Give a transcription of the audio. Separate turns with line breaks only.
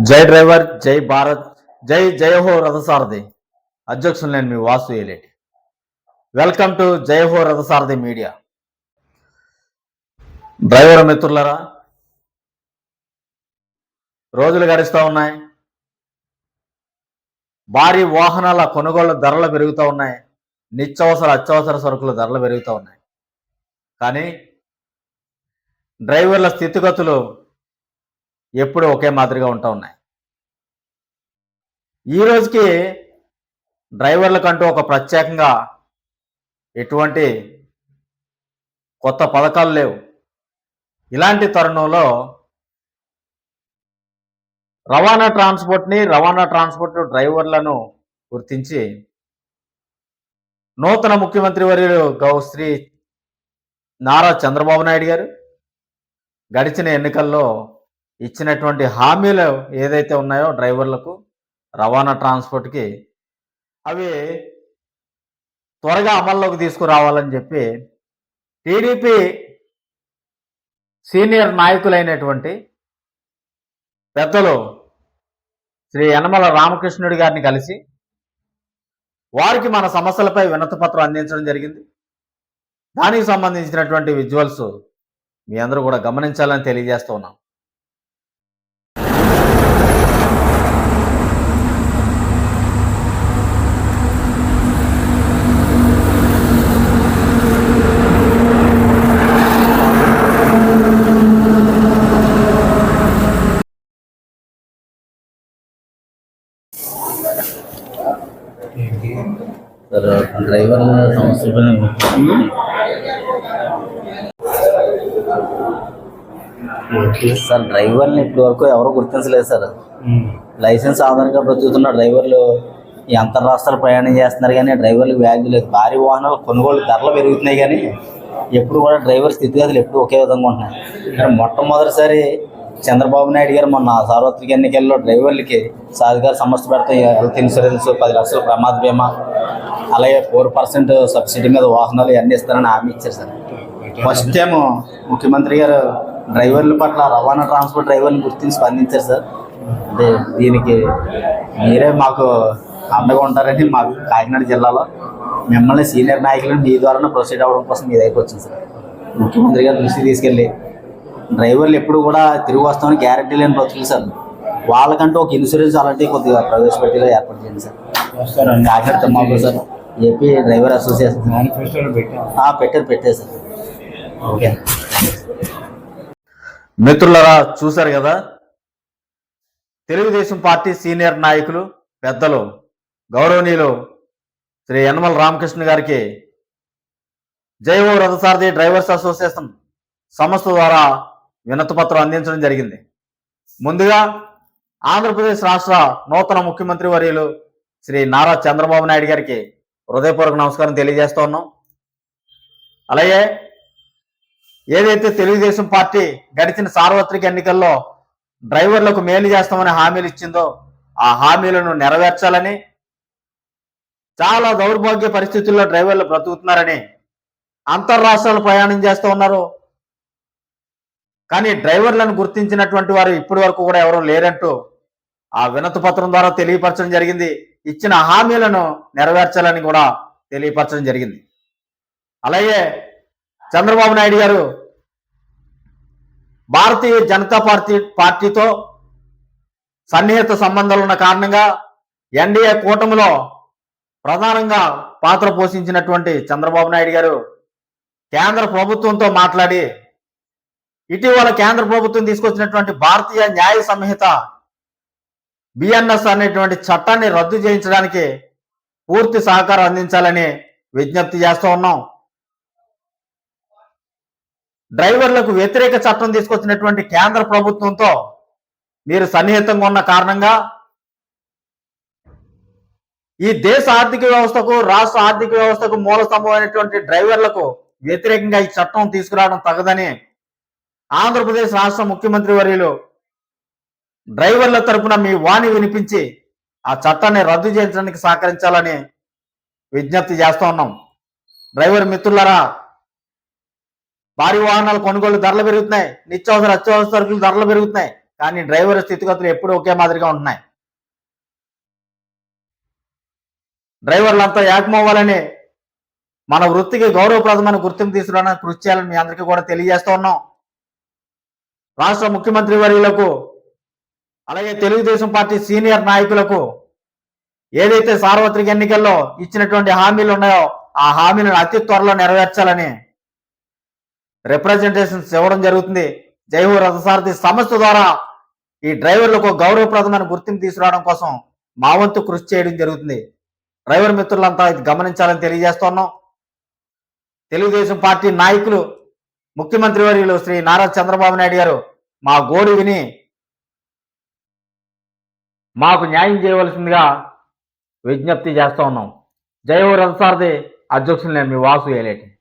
జై డ్రైవర్ జై భారత్ జై జయ హో రథసారథి. అధ్యక్షులు నేను మీ Vasu Eleti. Welcome to Jaya Ho Rathasarathi media. Driver మిత్రులరా రోజులు గడుస్తూ ఉన్నాయి. భారీ వాహనాల కొనుగోళ్ళ ధరలు పెరుగుతూ ఉన్నాయి. నిత్యావసర అత్యవసర సరుకుల ధరలు పెరుగుతూ ఉన్నాయి. కానీ డ్రైవర్ల స్థితిగతులు ఎప్పుడు ఒకే మాదిరిగా ఉంటా ఉన్నాయి. ఈ రోజుకి డ్రైవర్లకంటూ ఒక ప్రత్యేకంగా ఎటువంటి కొత్త పథకాలు లేవు. ఇలాంటి తరుణంలో రవాణా ట్రాన్స్పోర్ట్ని రవాణా ట్రాన్స్పోర్ట్ డ్రైవర్లను గుర్తించి నూతన ముఖ్యమంత్రి వర్యులు గౌశ్రీ నారా చంద్రబాబు నాయుడు గారు గడిచిన ఎన్నికల్లో ఇచ్చినటువంటి హామీలు ఏదైతే ఉన్నాయో డ్రైవర్లకు రవాణా ట్రాన్స్పోర్ట్కి అవి త్వరగా అమల్లోకి తీసుకురావాలని చెప్పి టీడీపీ సీనియర్ నాయకులైనటువంటి పెద్దలు శ్రీ యనమల రామకృష్ణుడి గారిని కలిసి వారికి మన సమస్యలపై వినతిపత్రం అందించడం జరిగింది. దానికి సంబంధించినటువంటి విజువల్స్ మీ అందరూ కూడా గమనించాలని తెలియజేస్తూ ఉన్నాం.
సార్ డ్రైవర్ సార్ డ్రైవర్ని ఇప్పటి వరకు ఎవరు గుర్తించలేదు సార్. లైసెన్స్ ఆధారంగా బ్రతుకుతున్న డ్రైవర్లు ఈ అంతర్రాష్ట్రాలు ప్రయాణం చేస్తున్నారు కానీ డ్రైవర్లకు వాల్యూ లేదు. భారీ వాహనాలు కొనుగోలు ధరలు పెరుగుతున్నాయి కానీ ఎప్పుడు కూడా డ్రైవర్ స్థితిగతులు ఎప్పుడు ఒకే విధంగా ఉంటున్నాయి. కానీ మొట్టమొదటిసారి చంద్రబాబు నాయుడు గారు మొన్న సార్వత్రిక ఎన్నికల్లో డ్రైవర్లకి సాధికార సంస్థ పెడితే హెల్త్ ఇన్సూరెన్స్ పది లక్షల ప్రమాద బీమా అలాగే ఫోర్ పర్సెంట్ సబ్సిడీ మీద వాహనాలు ఇవన్నీ ఇస్తారని హామీ ఇచ్చారు సార్. ఫస్ట్ టైం ముఖ్యమంత్రి గారు డ్రైవర్ల పట్ల రవాణా ట్రాన్స్పోర్ట్ డ్రైవర్ని గుర్తించి స్పందించారు సార్. అంటే దీనికి మీరే మాకు అండగా ఉంటారని మాకు కాకినాడ జిల్లాలో మిమ్మల్ని సీనియర్ నాయకులను మీ ద్వారా ప్రొసీడ్ అవ్వడం కోసం మీ దగ్గరికి వచ్చింది సార్. ముఖ్యమంత్రి గారు దృష్టి తీసుకెళ్ళి డ్రైవర్లు ఎప్పుడు కూడా తిరిగి వస్తామని గ్యారంటీ లేని బ్రతుకులు సార్. వాళ్ళకంటూ ఒక ఇన్సూరెన్స్ అలాంటివి కొద్దిగా ప్రవేశపెట్టేలా ఏర్పాటు చేయండి sir. Kakinada Thimmapuram sir. AP driver association.
మేనిఫెస్టోలో పెట్టాం.
ఆ, పెట్టారు పెట్టారు సార్ ఓకే.
మిత్రులరా చూశారు కదా? తెలుగుదేశం పార్టీ సీనియర్ నాయకులు పెద్దలు గౌరవనీయులు శ్రీ యనమల రామకృష్ణ గారికి జైవ రథసారథి డ్రైవర్స్ అసోసియేషన్ సంస్థ ద్వారా వినతిపత్రం అందించడం జరిగింది. ముందుగా ఆంధ్రప్రదేశ్ రాష్ట్ర నూతన ముఖ్యమంత్రి వర్యులు శ్రీ నారా చంద్రబాబు నాయుడు గారికి హృదయపూర్వక నమస్కారం తెలియజేస్తా ఉన్నాం. అలాగే ఏదైతే తెలుగుదేశం పార్టీ గడిచిన సార్వత్రిక ఎన్నికల్లో డ్రైవర్లకు మేలు చేస్తామని హామీలు ఇచ్చిందో ఆ హామీలను నెరవేర్చాలని చాలా దౌర్భాగ్య పరిస్థితుల్లో డ్రైవర్లు బ్రతుకుతున్నారని అంతర్రాష్ట్రాలు ప్రయాణం చేస్తూ ఉన్నారు. కానీ డ్రైవర్లను గుర్తించినటువంటి వారు ఇప్పటి వరకు కూడా ఎవరూ లేరంటూ ఆ వినతి పత్రం ద్వారా తెలియపరచడం జరిగింది. ఇచ్చిన హామీలను నెరవేర్చాలని కూడా తెలియపరచడం జరిగింది. అలాగే చంద్రబాబు నాయుడు గారు భారతీయ జనతా పార్టీ పార్టీతో సన్నిహిత సంబంధాలు ఉన్న కారణంగా ఎన్డీఏ కూటమిలో ప్రధానంగా పాత్ర పోషించినటువంటి చంద్రబాబు నాయుడు గారు కేంద్ర ప్రభుత్వంతో మాట్లాడి ఇటీవల కేంద్ర ప్రభుత్వం తీసుకొచ్చినటువంటి భారతీయ న్యాయ సంహిత బిఎన్ఎస్ అనేటువంటి చట్టాన్ని రద్దు చేయించడానికి పూర్తి సహకారం అందించాలని విజ్ఞప్తి చేస్తూ ఉన్నాం. డ్రైవర్లకు వ్యతిరేక చట్టం తీసుకొచ్చినటువంటి కేంద్ర ప్రభుత్వంతో మీరు సన్నిహితంగా ఉన్న కారణంగా ఈ దేశ ఆర్థిక వ్యవస్థకు రాష్ట్ర ఆర్థిక వ్యవస్థకు మూల స్తంభమైనటువంటి డ్రైవర్లకు వ్యతిరేకంగా ఈ చట్టం తీసుకురావడం తగదని ఆంధ్రప్రదేశ్ రాష్ట్ర ముఖ్యమంత్రి వర్యులు డ్రైవర్ల తరపున మీ వాణి వినిపించి ఆ చట్టాన్ని రద్దు చేయించడానికి సహకరించాలని విజ్ఞప్తి చేస్తూ ఉన్నాం. డ్రైవర్ మిత్రులరా భారీ వాహనాల కొనుగోలు ధరలు పెరుగుతున్నాయి. నిత్యావసర అత్యవసర సరుకులు ధరలు పెరుగుతున్నాయి. కానీ డ్రైవర్ స్థితిగతులు ఎప్పుడూ ఒకే మాదిరిగా ఉంటున్నాయి. డ్రైవర్లంతా ఏకమవ్వాలని మన వృత్తికి గౌరవప్రదమైన గుర్తింపు తీసుకురావడానికి కృషి చేయాలని మీ అందరికీ కూడా తెలియజేస్తూ ఉన్నాం. రాష్ట్ర ముఖ్యమంత్రి వర్యులకు అలాగే తెలుగుదేశం పార్టీ సీనియర్ నాయకులకు ఏదైతే సార్వత్రిక ఎన్నికల్లో ఇచ్చినటువంటి హామీలు ఉన్నాయో ఆ హామీలను అతి త్వరలో నెరవేర్చాలని రిప్రజెంటేషన్స్ ఇవ్వడం జరుగుతుంది. జైహో రథసారథి సంస్థ ద్వారా ఈ డ్రైవర్లకు గౌరవప్రదమైన గుర్తింపు తీసుకురావడం కోసం మా వంతు కృషి చేయడం జరుగుతుంది. డ్రైవర్ మిత్రులంతా ఇది గమనించాలని తెలియజేస్తున్నాం. తెలుగుదేశం పార్టీ నాయకులు ముఖ్యమంత్రి వర్యులు శ్రీ నారా చంద్రబాబు నాయుడు గారు మా గోడు విని మాకు న్యాయం చేయవలసిందిగా విజ్ఞప్తి చేస్తూ ఉన్నాం. జయ రథసారథి అధ్యక్షులు నేను మీ వాసు ఏలేటి.